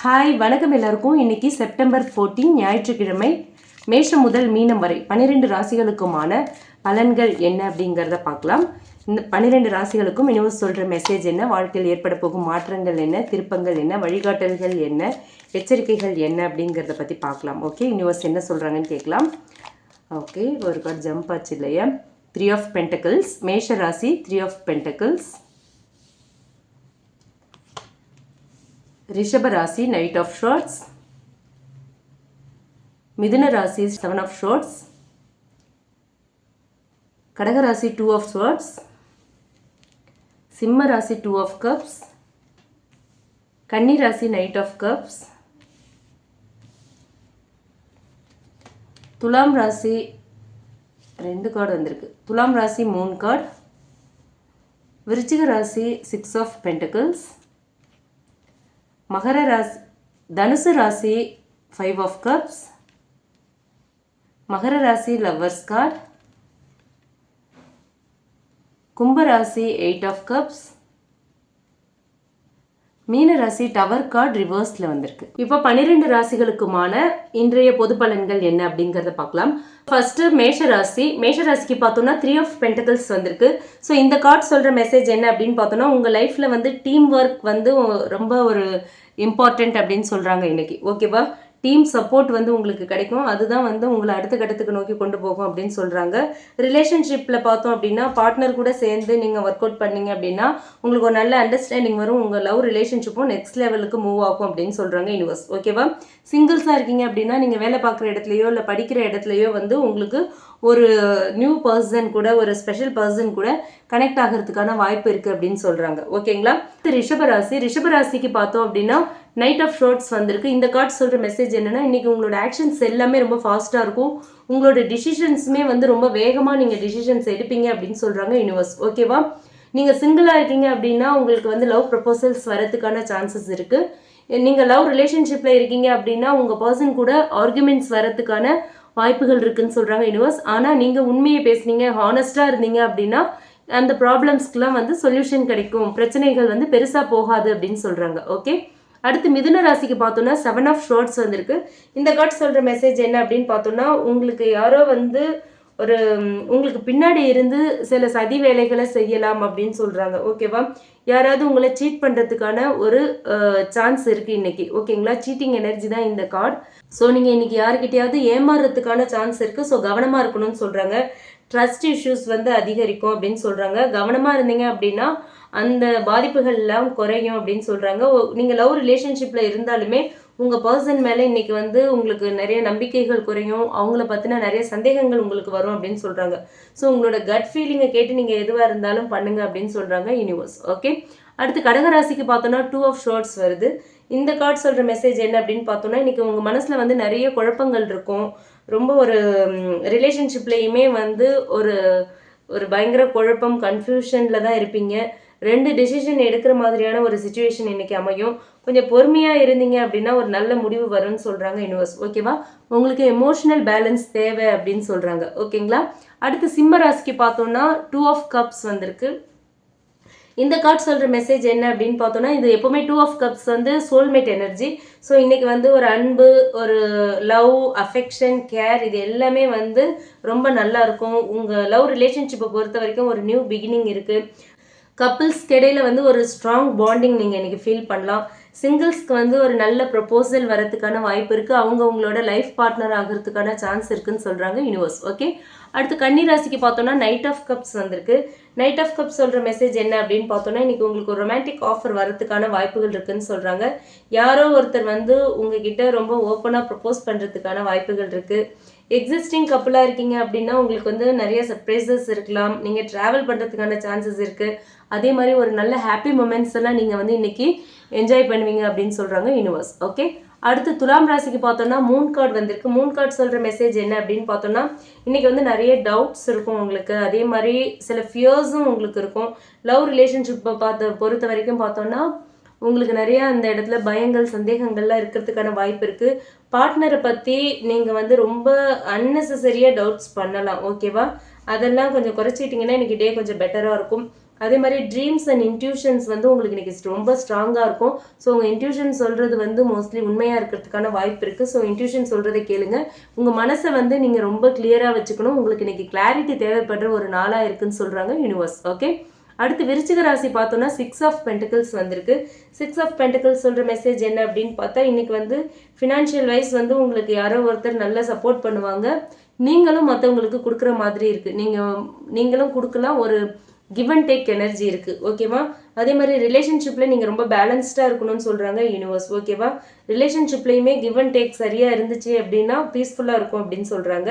Hi வணக்கம் எல்லாருக்கும். இன்னைக்கு செப்டம்பர் 14 ஞாயிற்றுக்கிழமை மேஷம் முதல் மீனம் வரை பன்னிரெண்டு ராசிகளுக்குமான பலன்கள் என்ன அப்படிங்கிறத பார்க்கலாம். இந்த பன்னிரெண்டு ராசிகளுக்கும் யூனிவர்ஸ் சொல்கிற மெசேஜ் என்ன வாழ்க்கையில் ஏற்பட போகும் மாற்றங்கள் என்ன திருப்பங்கள் என்ன வழிகாட்டல்கள் என்ன எச்சரிக்கைகள் என்ன அப்படிங்கிறத பற்றி பார்க்கலாம். ஓகே யூனிவர்ஸ் என்ன சொல்கிறாங்கன்னு கேட்கலாம். ஓகே ஒரு கார்டு ஜம்ப் ஆச்சு இல்லையா? த்ரீ ஆஃப் பென்டக்கிள்ஸ் மேஷ ராசி த்ரீ ஆஃப் பென்டக்கிள்ஸ் ரிஷப ராசி நைட் ஆஃப் ஷார்ட்ஸ் மிதுன ராசி செவன் ஆஃப் ஷார்ட்ஸ் கடக ராசி டூ ஆஃப் ஸ்வார்ட்ஸ் சிம்ம ராசி டூ ஆஃப் கப்ஸ் கன்னி ராசி நைட் ஆஃப் கப்ஸ் துலாம் ராசி ரெண்டு கார்டு வந்திருக்கு. துலாம் ராசி மூணு கார்டு விருச்சிக ராசி சிக்ஸ் ஆஃப் பென்டக்கிள்ஸ் மகர ராசி தனுசு ராசி ஃபைவ் ஆஃப் கப்ஸ் மகர ராசி லவ்வர்ஸ் கார்ட் கும்பராசி எயிட் ஆஃப் கப்ஸ் மீன ராசி டவர் கார்டு ரிவர்ஸில் வந்திருக்கு. இப்போ பன்னிரெண்டு ராசிகளுக்குமான இன்றைய பொது பலன்கள் என்ன அப்படிங்கிறத பார்க்கலாம். ஃபர்ஸ்ட் மேஷ ராசி. மேஷ ராசிக்கு பார்த்தோம்னா த்ரீ ஆஃப் பென்டகல்ஸ் வந்திருக்கு. ஸோ இந்த கார்டு சொல்கிற மெசேஜ் என்ன அப்படின்னு பார்த்தோம்னா உங்கள் லைஃப்பில் வந்து டீம் ஒர்க் வந்து ரொம்ப ஒரு இம்பார்ட்டண்ட் அப்படின்னு சொல்கிறாங்க இன்றைக்கி ஓகேவா டீம் சப்போர்ட் வந்து உங்களுக்கு கிடைக்கும். அதுதான் வந்து உங்களை அடுத்த கட்டத்துக்கு நோக்கி கொண்டு போகும் அப்படின்னு சொல்கிறாங்க ரிலேஷன்ஷிப்பில் பார்த்தோம் அப்படின்னா பார்ட்னர் கூட சேர்ந்து நீங்கள் ஒர்க் அவுட் பண்ணீங்க அப்படின்னா உங்களுக்கு ஒரு நல்ல அண்டர்ஸ்டாண்டிங் வரும். உங்கள் லவ் ரிலேஷன்ஷிப்பும் நெக்ஸ்ட் லெவலுக்கு மூவ் ஆகும் அப்படின்னு சொல்கிறாங்க யூனிவர்ஸ் ஓகேவா சிங்கிள்ஸாக இருக்கீங்க அப்படின்னா நீங்கள் வேலை பார்க்குற இடத்துலையோ இல்லை படிக்கிற இடத்துலையோ வந்து உங்களுக்கு ஒரு நியூ பர்சன் கூட ஒரு ஸ்பெஷல் பர்சன் கூட கனெக்ட் ஆகிறதுக்கான வாய்ப்பு இருக்குது அப்படின்னு சொல்கிறாங்க ஓகேங்களா? ரிஷபராசி. ரிஷபராசிக்கு பார்த்தோம் அப்படின்னா நைட் ஆஃப் ஷோர்ட்ஸ் வந்திருக்கு. இந்த கார்டு சொல்கிற மெசேஜ் என்னன்னா இன்றைக்கி உங்களோட ஆக்ஷன்ஸ் எல்லாமே ரொம்ப ஃபாஸ்ட்டாக இருக்கும். உங்களோட டிசிஷன்ஸுமே வந்து ரொம்ப வேகமாக நீங்கள் டிசிஷன்ஸ் எடுப்பீங்க அப்படின்னு சொல்கிறாங்க யூனிவர்ஸ் ஓகேவா? நீங்கள் சிங்கிளாக இருக்கீங்க அப்படின்னா உங்களுக்கு வந்து லவ் ப்ரப்போசல்ஸ் வரதுக்கான சான்சஸ் இருக்குது நீங்கள் லவ் ரிலேஷன்ஷிப்பில் இருக்கீங்க அப்படின்னா உங்கள் பர்சன் கூட ஆர்குமெண்ட்ஸ் வரதுக்கான வாய்ப்புகள் இருக்குன்னு சொல்கிறாங்க யூனிவர்ஸ் ஆனால் நீங்கள் உண்மையை பேசுனீங்க ஹானஸ்ட்டாக இருந்தீங்க அப்படின்னா அந்த ப்ராப்ளம்ஸ்க்குலாம் வந்து சொல்யூஷன் கிடைக்கும். பிரச்சனைகள் வந்து பெருசாக போகாது அப்படின்னு சொல்கிறாங்க ஓகே அடுத்து மிதுன ராசிக்கு பார்த்தோன்னா செவன் ஆஃப் ஷோர்ட்ஸ் வந்திருக்கு. இந்த கார்ட் சொல்கிற மெசேஜ் என்ன அப்படின்னு பார்த்தோன்னா உங்களுக்கு யாரோ வந்து ஒரு உங்களுக்கு பின்னாடி இருந்து சில சதி வேலைகளை செய்யலாம் அப்படின்னு சொல்கிறாங்க ஓகேவா யாராவது உங்களை சீட் பண்ணுறதுக்கான ஒரு சான்ஸ் இருக்குது இன்னைக்கு. ஓகேங்களா சீட்டிங் எனர்ஜி தான் இந்த கார்டு ஸோ நீங்கள் இன்னைக்கு யாருக்கிட்டையாவது ஏமாறுறதுக்கான சான்ஸ் இருக்குது ஸோ கவனமாக இருக்கணும்னு சொல்கிறாங்க ட்ரஸ்ட் இஷ்யூஸ் வந்து அதிகரிக்கும் அப்படின்னு சொல்கிறாங்க கவனமாக இருந்தீங்க அப்படின்னா அந்த பாதிப்புகள் எல்லாம் குறையும் அப்படின்னு சொல்கிறாங்க நீங்கள் லவ் ரிலேஷன்ஷிப்பில் இருந்தாலுமே உங்கள் பர்சன் மேலே இன்னைக்கு வந்து உங்களுக்கு நிறைய நம்பிக்கைகள் குறையும். அவங்கள பற்றின நிறைய சந்தேகங்கள் உங்களுக்கு வரும் அப்படின்னு சொல்கிறாங்க ஸோ உங்களோட கட் ஃபீலிங்கை கேட்டு நீங்கள் எதுவாக இருந்தாலும் பண்ணுங்க அப்படின்னு சொல்கிறாங்க யூனிவர்ஸ் ஓகே அடுத்து கடகராசிக்கு பார்த்தோன்னா டூ ஆஃப் ஷார்ட்ஸ் வருது. இந்த கார்டு சொல்கிற மெசேஜ் என்ன அப்படின்னு பார்த்தோன்னா இன்றைக்கி உங்கள் மனசில் வந்து நிறைய குழப்பங்கள் இருக்கும். ரொம்ப ஒரு ரிலேஷன்ஷிப்லேயுமே வந்து ஒரு ஒரு பயங்கர குழப்பம் கன்ஃபியூஷனில் தான் இருப்பீங்க. ரெண்டு டெசிஷன் எடுக்கிற மாதிரியான ஒரு சுச்சுவேஷன் இன்னைக்கு அமையும். கொஞ்சம் பொறுமையாக இருந்தீங்க அப்படின்னா ஒரு நல்ல முடிவு வரும்னு சொல்கிறாங்க யூனிவர்ஸ் ஓகேவா உங்களுக்கு எமோஷனல் பேலன்ஸ் தேவை அப்படின்னு சொல்கிறாங்க ஓகேங்களா அடுத்து சிம்ம ராசிக்கு பார்த்தோன்னா டூ ஆஃப் கப்ஸ் வந்திருக்கு. இந்த கார்டு சொல்கிற மெசேஜ் என்ன அப்படின்னு பார்த்தோன்னா இது எப்போவுமே டூ ஆஃப் கப்ஸ் வந்து சோல்மேட் எனர்ஜி ஸோ இன்னைக்கு வந்து ஒரு அன்பு ஒரு லவ் அஃபெக்ஷன் கேர் இது எல்லாமே வந்து ரொம்ப நல்லா இருக்கும். உங்கள் லவ் ரிலேஷன்ஷிப்பை பொறுத்த வரைக்கும் ஒரு நியூ பிகினிங் இருக்குது கப்புள்ஸ்க்கு இடையில வந்து ஒரு ஸ்ட்ராங் பாண்டிங் நீங்கள் இன்றைக்கி ஃபீல் பண்ணலாம். சிங்கிள்ஸ்க்கு வந்து ஒரு நல்ல ப்ரப்போசல் வரதுக்கான வாய்ப்பு இருக்குது அவங்க அவங்களோட லைஃப் பார்ட்னர் ஆகிறதுக்கான சான்ஸ் இருக்குன்னு சொல்கிறாங்க யூனிவர்ஸ் ஓகே அடுத்து கன்னி ராசிக்கு நைட் ஆஃப் கப்ஸ் வந்திருக்கு. நைட் ஆஃப் கப்ஸ் சொல்கிற மெசேஜ் என்ன அப்படின்னு பார்த்தோன்னா இன்றைக்கி உங்களுக்கு ஒரு ரொமான்டிக் ஆஃபர் வரதுக்கான வாய்ப்புகள் இருக்குதுன்னு சொல்கிறாங்க யாரோ ஒருத்தர் வந்து உங்ககிட்ட ரொம்ப ஓப்பனாக ப்ரப்போஸ் பண்ணுறதுக்கான வாய்ப்புகள் இருக்குது எக்ஸிஸ்டிங் கப்பலாக இருக்கீங்க அப்படின்னா உங்களுக்கு வந்து நிறைய சர்ப்ரைசஸ் இருக்கலாம். நீங்கள் ட்ராவல் பண்ணுறதுக்கான சான்சஸ் இருக்குது அதே மாதிரி ஒரு நல்ல ஹாப்பி மூமெண்ட்ஸ் எல்லாம் நீங்கள் வந்து இன்றைக்கி என்ஜாய் பண்ணுவீங்க அப்படின்னு சொல்கிறாங்க யூனிவர்ஸ் ஓகே அடுத்து துலாம் ராசிக்கு பார்த்தோம்னா மூன் கார்டு வந்திருக்கு. மூன் கார்டு சொல்கிற மெசேஜ் என்ன அப்படின்னு பார்த்தோம்னா இன்றைக்கி வந்து நிறைய டவுட்ஸ் இருக்கும் உங்களுக்கு. அதே மாதிரி சில ஃபியர்ஸும் உங்களுக்கு இருக்கும். லவ் ரிலேஷன்ஷிப்பை பார்த்த பொறுத்த வரைக்கும் பார்த்தோம்னா உங்களுக்கு நிறைய அந்த இடத்துல பயங்கள் சந்தேகங்கள்லாம் இருக்கிறதுக்கான வாய்ப்பு இருக்குது பார்ட்னரை பற்றி நீங்கள் வந்து ரொம்ப அன்னெசரியாக டவுட்ஸ் பண்ணலாம். ஓகேவா அதெல்லாம் கொஞ்சம் குறைச்சிட்டிங்கன்னா இன்றைக்கி டே கொஞ்சம் பெட்டராக இருக்கும். அதே மாதிரி ட்ரீம்ஸ் அண்ட் இன்ட்யூஷன்ஸ் வந்து உங்களுக்கு இன்றைக்கி ரொம்ப ஸ்ட்ராங்காக இருக்கும். ஸோ உங்கள் இன்ட்யூஷன் சொல்கிறது வந்து மோஸ்ட்லி உண்மையாக இருக்கிறதுக்கான வாய்ப்பு இருக்குது ஸோ இன்ட்யூஷன் சொல்கிறத கேளுங்க. உங்கள் மனசை வந்து நீங்கள் ரொம்ப கிளியராக வச்சுக்கணும். உங்களுக்கு இன்றைக்கி கிளாரிட்டி தேவைப்படுற ஒரு நாளாக இருக்குன்னு சொல்கிறாங்க யூனிவர்ஸ் ஓகே அடுத்து விருச்சிக ராசி பார்த்தோன்னா சிக்ஸ் ஆஃப் பென்டிகல்ஸ் வந்திருக்கு. சிக்ஸ் ஆஃப் பென்டிகல்ஸ் சொல்கிற மெசேஜ் என்ன அப்படின்னு பார்த்தா இன்றைக்கி வந்து ஃபினான்ஷியல் வைஸ் வந்து உங்களுக்கு யாரோ ஒருத்தர் நல்லா சப்போர்ட் பண்ணுவாங்க. நீங்களும் மற்றவங்களுக்கு கொடுக்குற மாதிரி இருக்குது நீங்கள் நீங்களும் கொடுக்கலாம். ஒரு கிவ் அண்ட் டேக் எனர்ஜி இருக்குது ஓகேவா அதே மாதிரி ரிலேஷன்ஷிப்பில் நீங்கள் ரொம்ப பேலன்ஸ்டாக இருக்கணும்னு சொல்கிறாங்க யூனிவர்ஸ் ஓகேவா ரிலேஷன்ஷிப்லேயுமே கிவ் அண்ட் டேக் சரியாக இருந்துச்சு அப்படின்னா பீஸ்ஃபுல்லாக இருக்கும் அப்படின்னு சொல்கிறாங்க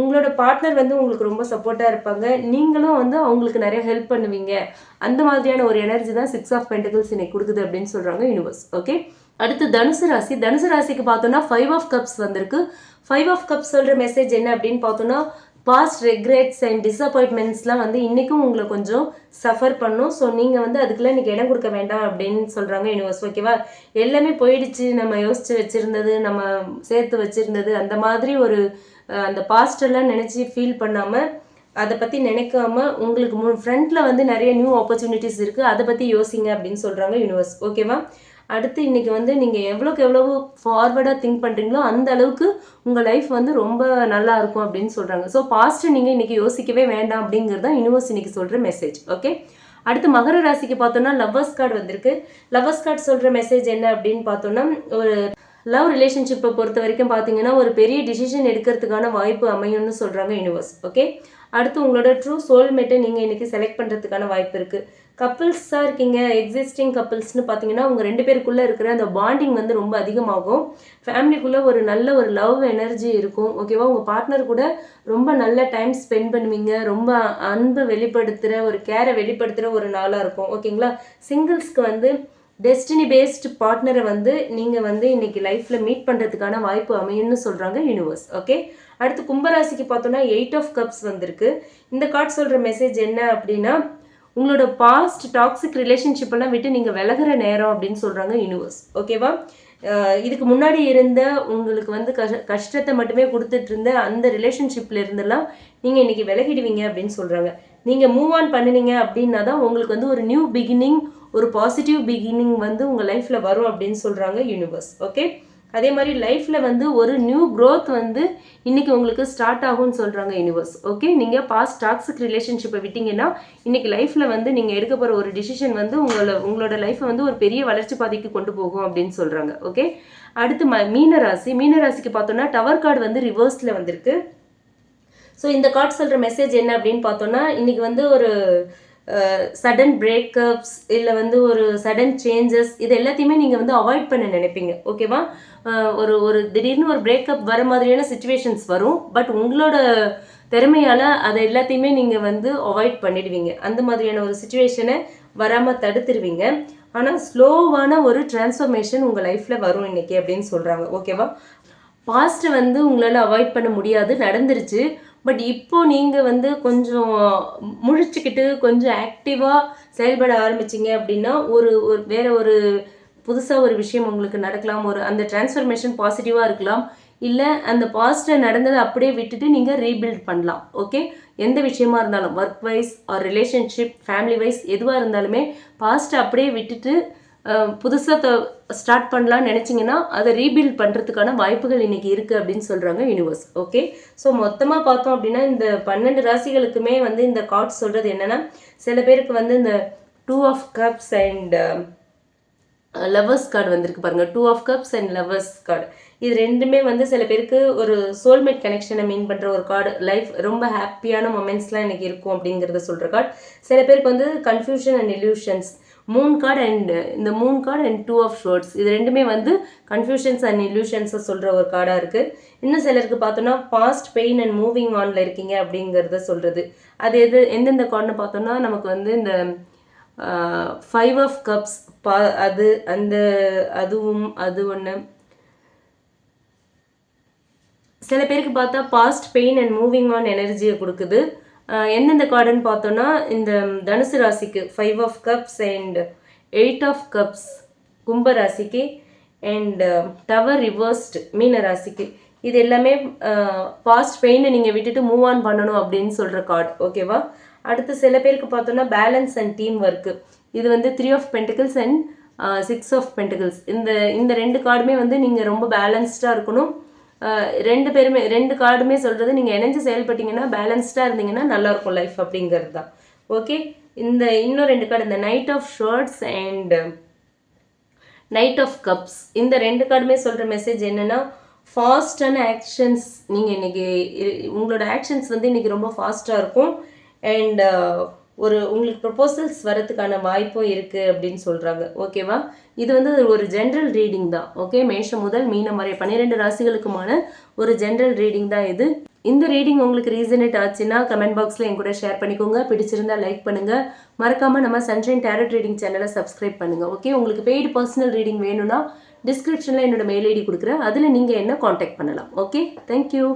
உங்களோட பார்ட்னர் வந்து உங்களுக்கு ரொம்ப சப்போர்ட்டாக இருப்பாங்க. நீங்களும் வந்து அவங்களுக்கு நிறைய ஹெல்ப் பண்ணுவீங்க. அந்த மாதிரியான ஒரு எனர்ஜி தான் சிக்ஸ் ஆஃப் பென்டிகல்ஸ் இன்னைக்கு கொடுக்குது அப்படின்னு சொல்கிறாங்க யூனிவர்ஸ் ஓகே அடுத்து தனுசு ராசி. தனுசு ராசிக்கு பார்த்தோன்னா ஃபைவ் ஆஃப் கப்ஸ் வந்திருக்கு. ஃபைவ் ஆஃப் கப்ஸ் சொல்கிற மெசேஜ் என்ன அப்படின்னு பார்த்தோன்னா பாஸ்ட் ரெக்ரெட்ஸ் அண்ட் டிஸப்பாயின்ட்மெண்ட்ஸ்லாம் வந்து இன்றைக்கும் உங்களை கொஞ்சம் சஃபர் பண்ணும். ஸோ நீங்கள் வந்து அதுக்கெல்லாம் இன்றைக்கி இடம் கொடுக்க வேண்டாம் அப்படின்னு சொல்கிறாங்க யூனிவர்ஸ் ஓகேவா எல்லாமே போயிடுச்சு. நம்ம யோசித்து வச்சுருந்தது நம்ம சேர்த்து வச்சுருந்தது அந்த மாதிரி ஒரு அந்த பாஸ்டெல்லாம் நினச்சி ஃபீல் பண்ணாமல் அதை பற்றி நினைக்காம உங்களுக்கு முன் ஃப்ரண்ட்டில் வந்து நிறைய நியூ ஆப்பர்ச்சுனிட்டிஸ் இருக்குது அதை பற்றி யோசிங்க அப்படின்னு சொல்கிறாங்க யூனிவர்ஸ் ஓகேவா அடுத்து இன்றைக்கி வந்து நீங்கள் எவ்வளோக்கு எவ்வளவு ஃபார்வர்டாக திங்க் பண்ணுறீங்களோ அந்த அளவுக்கு உங்கள் லைஃப் வந்து ரொம்ப நல்லா இருக்கும் அப்படின்னு சொல்கிறாங்க ஸோ பாஸ்ட்டு நீங்கள் இன்றைக்கி யோசிக்கவே வேண்டாம் அப்படிங்கிறது தான் யூனிவர்ஸ் இன்றைக்கி சொல்கிற மெசேஜ் ஓகே அடுத்து மகர ராசிக்கு பார்த்தோம்னா லவ்வர்ஸ் கார்டு வந்திருக்கு. லவ்வர்ஸ் கார்டு சொல்கிற மெசேஜ் என்ன அப்படின்னு பார்த்தோன்னா ஒரு லவ் ரிலேஷன்ஷிப்பை பொறுத்த வரைக்கும் பார்த்தீங்கன்னா ஒரு பெரிய டிசிஷன் எடுக்கிறதுக்கான வாய்ப்பு அமையும்னு சொல்கிறாங்க யூனிவர்ஸ் ஓகே அடுத்து உங்களோட ட்ரூ சோல்மேட்டை நீங்கள் இன்றைக்கி செலக்ட் பண்ணுறதுக்கான வாய்ப்பு இருக்குது கப்புள்ஸாக இருக்கீங்க எக்ஸிஸ்டிங் கப்புள்ஸ்னு பார்த்தீங்கன்னா உங்கள் ரெண்டு பேருக்குள்ளே இருக்கிற அந்த பாண்டிங் வந்து ரொம்ப அதிகமாகும். ஃபேமிலிக்குள்ளே ஒரு நல்ல ஒரு லவ் எனர்ஜி இருக்கும். ஓகேவா உங்கள் பார்ட்னர் கூட ரொம்ப நல்ல டைம் ஸ்பெண்ட் பண்ணுவீங்க. ரொம்ப அன்பு வெளிப்படுத்துகிற ஒரு கேரை வெளிப்படுத்துகிற ஒரு நாளாக இருக்கும். ஓகேங்களா சிங்கிள்ஸ்க்கு வந்து டெஸ்டினி பேஸ்டு பார்ட்னரை வந்து நீங்கள் வந்து இன்றைக்கி லைஃப்பில் மீட் பண்ணுறதுக்கான வாய்ப்பு அமையும்னு சொல்கிறாங்க யூனிவர்ஸ் ஓகே அடுத்து கும்பராசிக்கு பார்த்தோன்னா எயிட் ஆஃப் கப்ஸ் வந்திருக்கு. இந்த கார்டு சொல்கிற மெசேஜ் என்ன அப்படின்னா உங்களோட பாஸ்ட் டாக்ஸிக் ரிலேஷன்ஷிப்பெல்லாம் விட்டு நீங்கள் விலகிற நேரம் அப்படின்னு சொல்கிறாங்க யூனிவர்ஸ் ஓகேவா இதுக்கு முன்னாடி இருந்த உங்களுக்கு வந்து கஷ கஷ்டத்தை மட்டுமே கொடுத்துட்டு இருந்த அந்த ரிலேஷன்ஷிப்பில் இருந்தெல்லாம் நீங்கள் இன்னைக்கு விலகிடுவீங்க அப்படின்னு சொல்கிறாங்க நீங்கள் மூவ் ஆன் பண்ணினீங்க அப்படின்னா தான் உங்களுக்கு வந்து ஒரு நியூ பிகினிங் ஒரு பாசிட்டிவ் பிகினிங் வந்து உங்கள் லைஃப்பில் வரும் அப்படின்னு சொல்கிறாங்க யூனிவர்ஸ் ஓகே அதே மாதிரி லைஃப்பில் வந்து ஒரு நியூ க்ரோத் வந்து இன்றைக்கி உங்களுக்கு ஸ்டார்ட் ஆகும்னு சொல்கிறாங்க யூனிவர்ஸ் ஓகே நீங்கள் பாஸ்ட் டாக்ஸிக் ரிலேஷன்ஷிப்பை விட்டிங்கன்னா இன்றைக்கி லைஃப்பில் வந்து நீங்கள் எடுக்க போகிற ஒரு டிசிஷன் வந்து உங்களோட உங்களோட லைஃப்பை வந்து ஒரு பெரிய வளர்ச்சி பாதைக்கு கொண்டு போகும் அப்படின்னு சொல்கிறாங்க ஓகே அடுத்து ம மீனராசி. மீனராசிக்கு பார்த்தோன்னா டவர் கார்டு வந்து ரிவர்ஸில் வந்திருக்கு. ஸோ இந்த கார்டு சொல்கிற மெசேஜ் என்ன அப்படின்னு பார்த்தோன்னா இன்றைக்கி வந்து ஒரு சடன் பிரேக்கப்ஸ் இல்லை வந்து ஒரு சடன் சேஞ்சஸ் இது எல்லாத்தையுமே நீங்கள் வந்து அவாய்ட் பண்ண நினைப்பீங்க. ஓகேவா ஒரு ஒரு திடீர்னு ஒரு பிரேக்கப் வர மாதிரியான சுச்சுவேஷன்ஸ் வரும். பட் உங்களோட திறமையால் அதை எல்லாத்தையுமே நீங்கள் வந்து அவாய்ட் பண்ணிடுவீங்க. அந்த மாதிரியான ஒரு சுச்சுவேஷனை வராமல் தடுத்துருவீங்க. ஆனால் ஸ்லோவான ஒரு டிரான்ஸ்ஃபர்மேஷன் உங்கள் லைஃப்பில் வரும் இன்றைக்கி அப்படின்னு சொல்கிறாங்க ஓகேவா பாஸ்ட்டை வந்து உங்களால் அவாய்ட் பண்ண முடியாது. நடந்துருச்சு. பட் இப்போ நீங்கள் வந்து கொஞ்சம் முழிச்சுக்கிட்டு கொஞ்சம் ஆக்டிவாக செயல்பட ஆரம்பிச்சிங்க அப்படின்னா ஒரு ஒரு வேற ஒரு புதுசாக ஒரு விஷயம் உங்களுக்கு நடக்கலாம். ஒரு அந்த டிரான்ஸ்ஃபர்மேஷன் பாசிட்டிவாக இருக்கலாம். இல்லை அந்த பாசிட்டிவ் நடந்ததை அப்படியே விட்டுட்டு நீங்கள் ரீபில்ட் பண்ணலாம். ஓகே எந்த விஷயமா இருந்தாலும் work wise or relationship family wise எதுவாக இருந்தாலுமே பாஸ்ட்டை அப்படியே விட்டுட்டு புதுசாக ஸ்டார்ட் பண்ணலாம்னு நினச்சிங்கன்னா அதை ரீபில்ட் பண்ணுறதுக்கான வாய்ப்புகள் இன்றைக்கி இருக்குது அப்படின்னு சொல்கிறாங்க யூனிவர்ஸ் ஓகே ஸோ மொத்தமாக பார்த்தோம் அப்படின்னா இந்த பன்னெண்டு ராசிகளுக்குமே வந்து இந்த கார்ட்ஸ் சொல்கிறது என்னென்னா சில பேருக்கு வந்து இந்த two of cups and lovers card வந்திருக்கு பாருங்கள் two of cups and lovers card இது ரெண்டுமே வந்து சில பேருக்கு ஒரு சோல்மேட் கனெக்ஷனை மீன் பண்ணுற ஒரு கார்டு லைஃப் ரொம்ப ஹாப்பியான மொமெண்ட்ஸ்லாம் எனக்கு இருக்கும் அப்படிங்கிறத சொல்கிற கார்டு சில பேருக்கு வந்து confusion and illusions moon card and இந்த moon card and two of swords இது ரெண்டுமே வந்து கன்ஃபியூஷன்ஸ் அண்ட் இல்யூஷன்ஸை சொல்கிற ஒரு கார்டாக இருக்குது இன்னும் சிலருக்கு பார்த்தோன்னா பாஸ்ட் பெயின் அண்ட் மூவிங் ஆனில் இருக்கீங்க அப்படிங்கிறத சொல்கிறது அது எது எந்தெந்த கார்டுன்னு பார்த்தோன்னா நமக்கு வந்து இந்த ஃபைவ் ஆஃப் கப்ஸ் பா அது அந்த அதுவும் அது ஒன்று சில பேருக்கு பார்த்தா past pain and moving on எனர்ஜியை கொடுக்குது. எந்தெந்த கார்டுன்னு பார்த்தோன்னா இந்த தனுசு ராசிக்கு five of cups and eight of cups கும்ப ராசிக்கு அண்ட் டவர் ரிவர்ஸ்ட் மீன ராசிக்கு. இது எல்லாமே பாஸ்ட் பெயினை நீங்கள் விட்டுட்டு மூவ் ஆன் பண்ணணும் அப்படின்னு சொல்கிற கார்டு ஓகேவா அடுத்து சில பேருக்கு பார்த்தோன்னா பேலன்ஸ் அண்ட் டீம் ஒர்க்கு இது வந்து three of pentacles and six of pentacles இந்த இந்த ரெண்டு கார்டுமே வந்து நீங்கள் ரொம்ப பேலன்ஸ்டாக இருக்கணும். ரெண்டு பேருமே ரெண்டு கார்டுமே சொல்கிறது நீங்கள் இணைஞ்சு செயல்பட்டீங்கன்னா பேலன்ஸ்டாக இருந்தீங்கன்னா நல்லா இருக்கும் லைஃப் அப்படிங்கிறது தான் ஓகே இந்த இன்னும் ரெண்டு கார்டு இந்த knight of swords and knight of cups இந்த ரெண்டு கார்டுமே சொல்கிற மெசேஜ் என்னென்னா ஃபாஸ்டான ஆக்ஷன்ஸ் நீங்கள் இன்றைக்கி உங்களோட ஆக்ஷன்ஸ் வந்து இன்றைக்கி ரொம்ப ஃபாஸ்ட்டாக இருக்கும். அண்ட் ஒரு உங்களுக்கு ப்ரொபோசல்ஸ் வரதுக்கான வாய்ப்பும் இருக்குது அப்படின்னு சொல்கிறாங்க ஓகேவா இது வந்து ஒரு ஜென்ரல் ரீடிங் தான். ஓகே மேஷம் முதல் மீனம் வரை பன்னிரெண்டு ராசிகளுக்குமான ஒரு ஜென்ரல் ரீடிங் தான் இது. இந்த ரீடிங் உங்களுக்கு ரீசனேட் ஆச்சுன்னா கமெண்ட் பாக்ஸில் என் கூட ஷேர் பண்ணிக்கோங்க. பிடிச்சிருந்தா லைக் பண்ணுங்கள் மறக்காமல் நம்ம சன்ஷைன் டேரட் ரீடிங் சேனலை சப்ஸ்கிரைப் பண்ணுங்கள் ஓகே உங்களுக்கு பெய்டு பர்சனல் ரீடிங் வேணும்னா டிஸ்கிரிப்ஷனில் என்னோட மெயில் ஐடி கொடுக்குறேன். அதில் நீங்கள் என்ன காண்டாக்ட் பண்ணலாம். Okay thank you